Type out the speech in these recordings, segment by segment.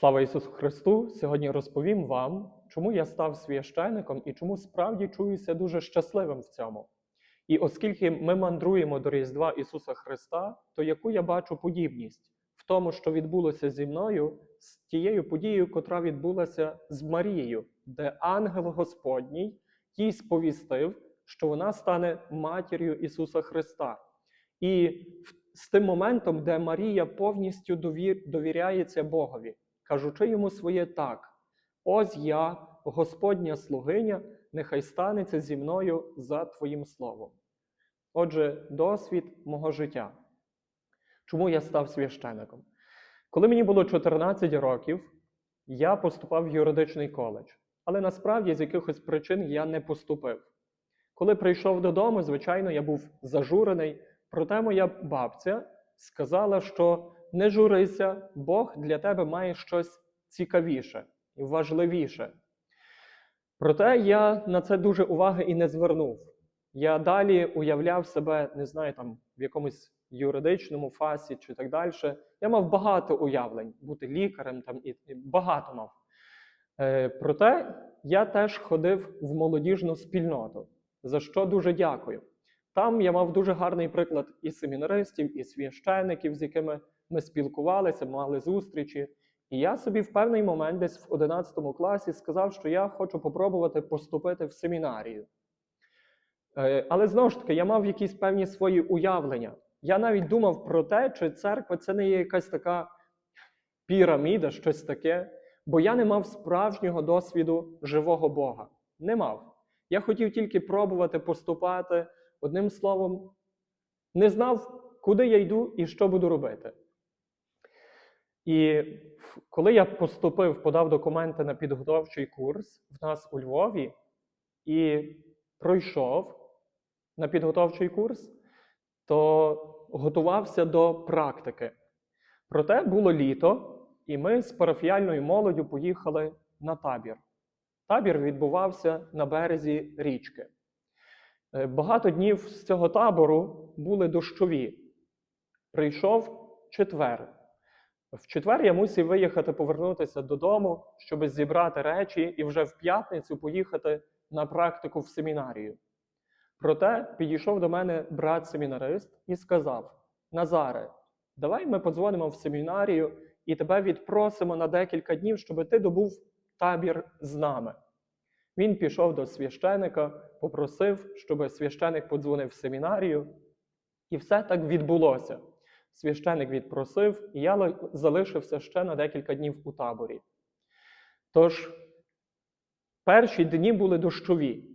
Слава Ісусу Христу! Сьогодні розповім вам, чому я став священником і чому справді чуюся дуже щасливим в цьому. І оскільки ми мандруємо до Різдва Ісуса Христа, то яку я бачу подібність в тому, що відбулося зі мною, з тією подією, котра відбулася з Марією, де ангел Господній їй сповістив, що вона стане матір'ю Ісуса Христа. І з тим моментом, де Марія повністю довіряється Богові, кажучи йому своє так: ось я, Господня слугиня, нехай станеться зі мною за Твоїм словом. Отже, досвід мого життя. Чому я став священником? Коли мені було 14 років, я поступав в юридичний коледж, але насправді з якихось причин я не поступив. Коли прийшов додому, звичайно, я був зажурений, проте моя бабця сказала, що не журися, Бог для тебе має щось цікавіше і важливіше. Проте я на це дуже уваги і не звернув. Я далі уявляв себе, не знаю, там в якомусь юридичному фасі чи так далі. Я мав багато уявлень, бути лікарем там і, багато мав. Е, проте я теж ходив в молодіжну спільноту, за що дуже дякую. Там я мав дуже гарний приклад і семінаристів, і священиків, з якими ми спілкувалися, мали зустрічі. І я собі в певний момент, десь в 11 класі, сказав, що я хочу попробувати поступити в семінарію. Е, Але знову ж таки, я мав якісь певні свої уявлення. Я навіть думав про те, чи церква це не є якась така піраміда, щось таке, бо я не мав справжнього досвіду живого Бога. Не мав. Я хотів тільки пробувати поступати. Одним словом, не знав, куди я йду і що буду робити. І коли я поступив, подав документи на підготовчий курс в нас у Львові і пройшов на підготовчий курс, то готувався до практики. Проте було літо, і ми з парафіяльною молоддю поїхали на табір. Табір відбувався на березі річки. Е, Багато днів з цього табору були дощові. Прийшов четвер. В четвер я мусив виїхати повернутися додому, щоб зібрати речі і вже в п'ятницю поїхати на практику в семінарію. Проте підійшов до мене брат-семінарист і сказав: Назаре, давай ми подзвонимо в семінарію і тебе відпросимо на декілька днів, щоб ти добув табір з нами. Він пішов до священика, попросив, щоб священик подзвонив в семінарію, і все так відбулося. Священик відпросив, і я залишився ще на декілька днів у таборі. Тож, перші дні були дощові.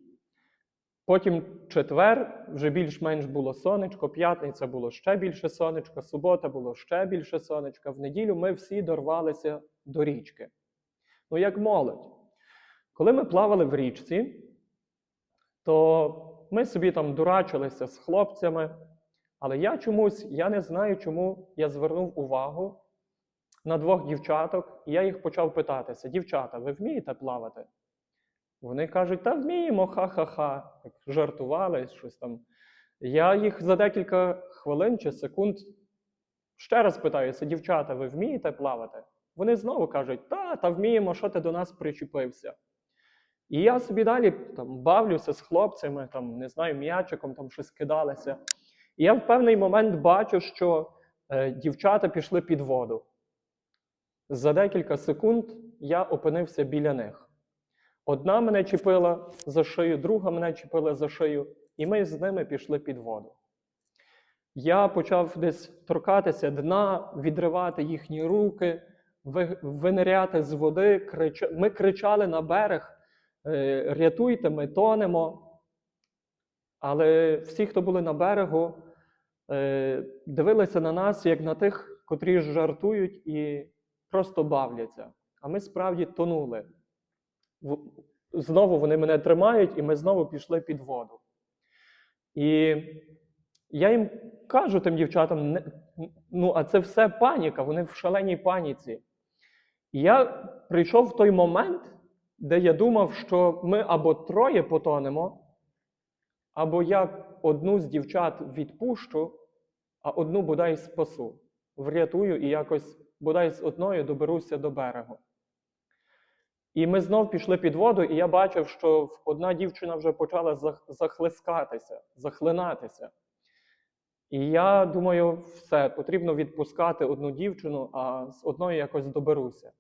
Потім четвер вже більш-менш було сонечко, п'ятниця було ще більше сонечка, субота було ще більше сонечка. В неділю ми всі дорвалися до річки. Ну, як молодь. Коли ми плавали в річці, то ми собі там дурачилися з хлопцями, але я чомусь, я не знаю, чому я звернув увагу на двох дівчаток, і я їх почав питатися: дівчата, ви вмієте плавати? Вони кажуть, та вміємо, ха-ха-ха. Жартували, щось там. Я їх за декілька хвилин чи секунд ще раз питаюся: дівчата, ви вмієте плавати? Вони знову кажуть, та, та вміємо, що ти до нас причепився. І я собі далі там бавлюся з хлопцями, там, не знаю, м'ячиком там щось кидалися. І я в певний момент бачу, що е, дівчата пішли під воду. За декілька секунд я опинився біля них. Одна мене чіпила за шию, друга мене чіпила за шию, і ми з ними пішли під воду. Я почав десь торкатися дна, відривати їхні руки, виниряти з води. крича- Ми кричали на берег: «Е, рятуйте, ми тонемо. Але всі, хто були на берегу, дивилися на нас як на тих, котрі жартують і просто бавляться. А ми справді тонули. Знову вони мене тримають, і ми знову пішли під воду. І я їм кажу тим дівчатам: ну, а це все паніка, вони в шаленій паніці. І я прийшов в той момент, де я думав, що ми або троє потонемо, або я одну з дівчат відпущу, а одну бодай спасу, врятую і якось бодай з одною доберуся до берегу. І ми знов пішли під воду, і я бачив, що одна дівчина вже почала захлискатися, захлинатися. І я думаю, все, потрібно відпускати одну дівчину, а з одної якось доберуся.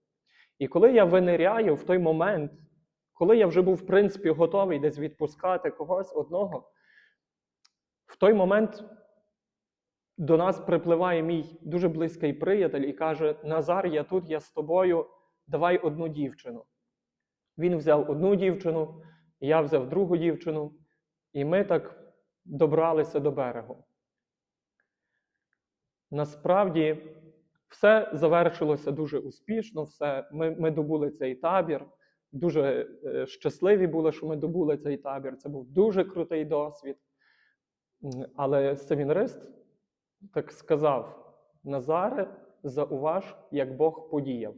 І коли я виниряю в той момент, коли я вже був, в принципі, готовий десь відпускати когось одного, в той момент до нас припливає мій дуже близький приятель і каже: Назар, я тут, я з тобою, давай одну дівчину. Він взяв одну дівчину, я взяв другу дівчину, і ми так добралися до берегу. Насправді, все завершилося дуже успішно. Все. Ми, ми добули цей табір. Дуже е, щасливі були, що ми добули цей табір. Це був дуже крутий досвід. Але семінарист так сказав: Назаре, зауваж, як Бог подіяв.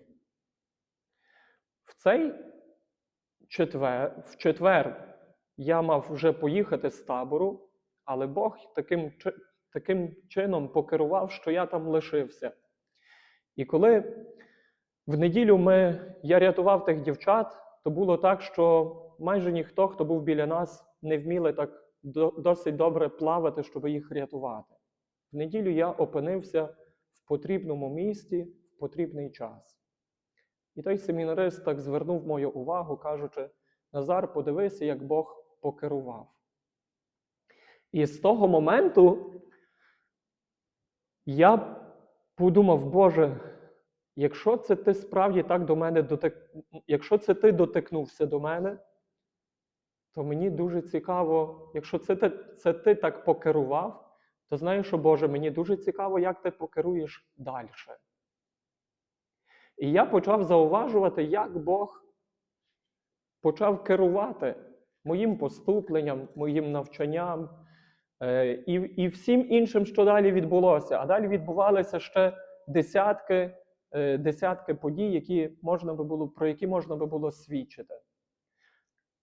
В цей четвер, в четвер я мав вже поїхати з табору, але Бог таким, таким чином покерував, що я там лишився. І коли в неділю ми, я рятував тих дівчат, то було так, що майже ніхто, хто був біля нас, не вміли так досить добре плавати, щоб їх рятувати. В неділю я опинився в потрібному місці в потрібний час. І той семінарист так звернув мою увагу, кажучи: Назар, подивися, як Бог покерував. І з того моменту я подумав, Боже, якщо це ти справді так до мене дотик... якщо це ти дотикнувся до мене, то мені дуже цікаво, якщо це ти, це ти так покерував, то знаєш, що Боже, мені дуже цікаво, як ти покеруєш далі. І я почав зауважувати, як Бог почав керувати моїм поступленням, моїм навчанням е, і, і всім іншим, що далі відбулося. А далі відбувалися ще десятки, десятки подій, які можна би було, про які можна би було свідчити.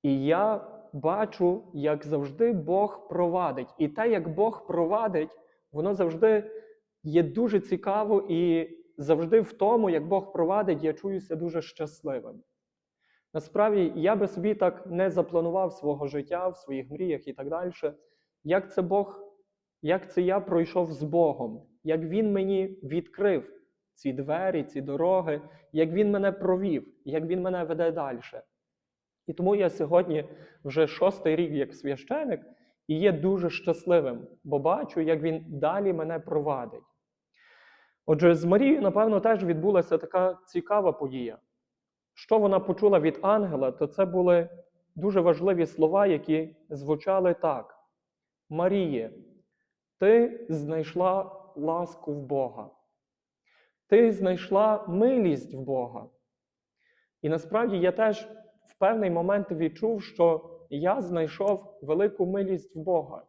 І я бачу, як завжди Бог провадить. І те, як Бог провадить, воно завжди є дуже цікаво і завжди в тому, як Бог провадить, я чуюся дуже щасливим. Насправді, я би собі так не запланував свого життя в своїх мріях і так далі. Як це Бог, як це я пройшов з Богом, як Він мені відкрив ці двері, ці дороги, як Він мене провів, як Він мене веде далі. І тому я сьогодні вже шостий рік як священик і є дуже щасливим, бо бачу, як він далі мене провадить. Отже, з Марією, напевно, теж відбулася така цікава подія. Що вона почула від ангела, то це були дуже важливі слова, які звучали так: Маріє, ти знайшла ласку в Бога, ти знайшла милість в Бога. І насправді я теж в певний момент відчув, що я знайшов велику милість в Бога.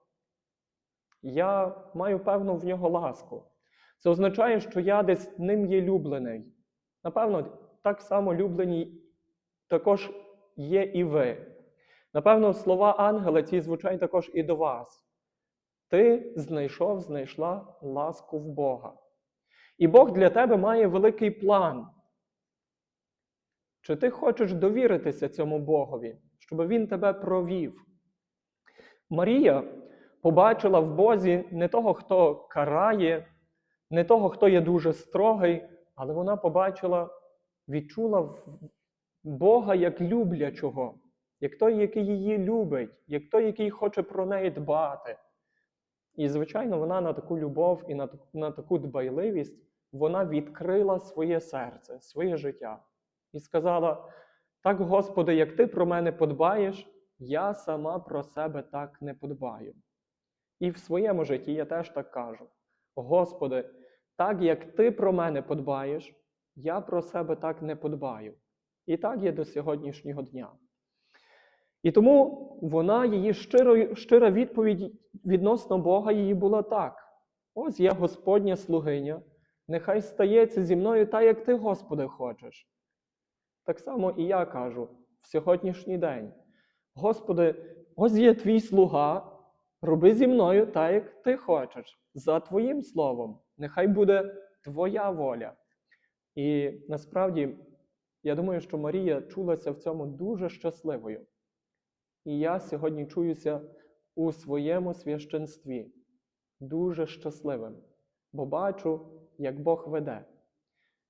Я маю певну в нього ласку. Це означає, що я десь ним є люблений. Напевно, так само люблені також є і ви. Напевно, слова ангела ці звучать також і до вас. Ти знайшов, знайшла ласку в Бога. І Бог для тебе має великий план. Чи ти хочеш довіритися цьому Богові, щоб Він тебе провів? Марія побачила в Бозі не того, хто карає, не того, хто є дуже строгий, але вона побачила, відчула Бога як люблячого, як той, який її любить, як той, який хоче про неї дбати. І, звичайно, вона на таку любов і на на таку дбайливість вона відкрила своє серце, своє життя і сказала: Так, Господи, як ти про мене подбаєш, я сама про себе так не подбаю. І в своєму житті я теж так кажу: Господи, так як ти про мене подбаєш, я про себе так не подбаю. І так є до сьогоднішнього дня. І тому вона, її щиро, щира відповідь відносно Бога її була так: ось я Господня слугиня, нехай стається зі мною так, як ти, Господи, хочеш. Так само і я кажу в сьогоднішній день: Господи, ось є твій слуга, роби зі мною так, як ти хочеш, за Твоїм словом. Нехай буде Твоя воля. І насправді, я думаю, що Марія чулася в цьому дуже щасливою. І я сьогодні чуюся у своєму священстві дуже щасливим, бо бачу, як Бог веде,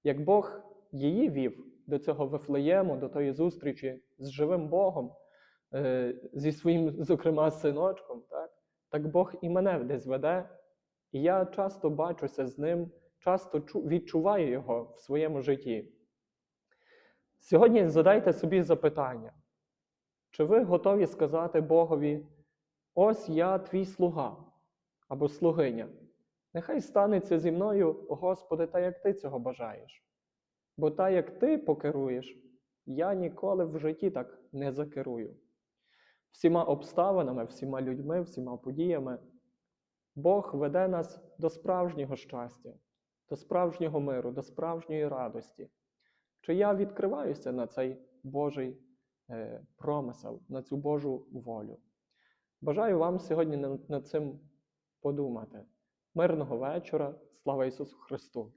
як Бог її вів до цього Вифлеєму, до тої зустрічі з живим Богом, е, зі своїм, зокрема, синочком, так? так Бог і мене десь веде, і я часто бачуся з ним, часто відчуваю його в своєму житті. Сьогодні задайте собі запитання, чи ви готові сказати Богові, ось я твій слуга або слугиня. Нехай станеться зі мною, Господи, та як ти цього бажаєш. Бо та, як ти покеруєш, я ніколи в житті так не закерую. Всіма обставинами, всіма людьми, всіма подіями Бог веде нас до справжнього щастя, до справжнього миру, до справжньої радості. Чи я відкриваюся на цей Божий промисел, на цю Божу волю? Бажаю вам сьогодні над над цим подумати. Мирного вечора. Слава Ісусу Христу!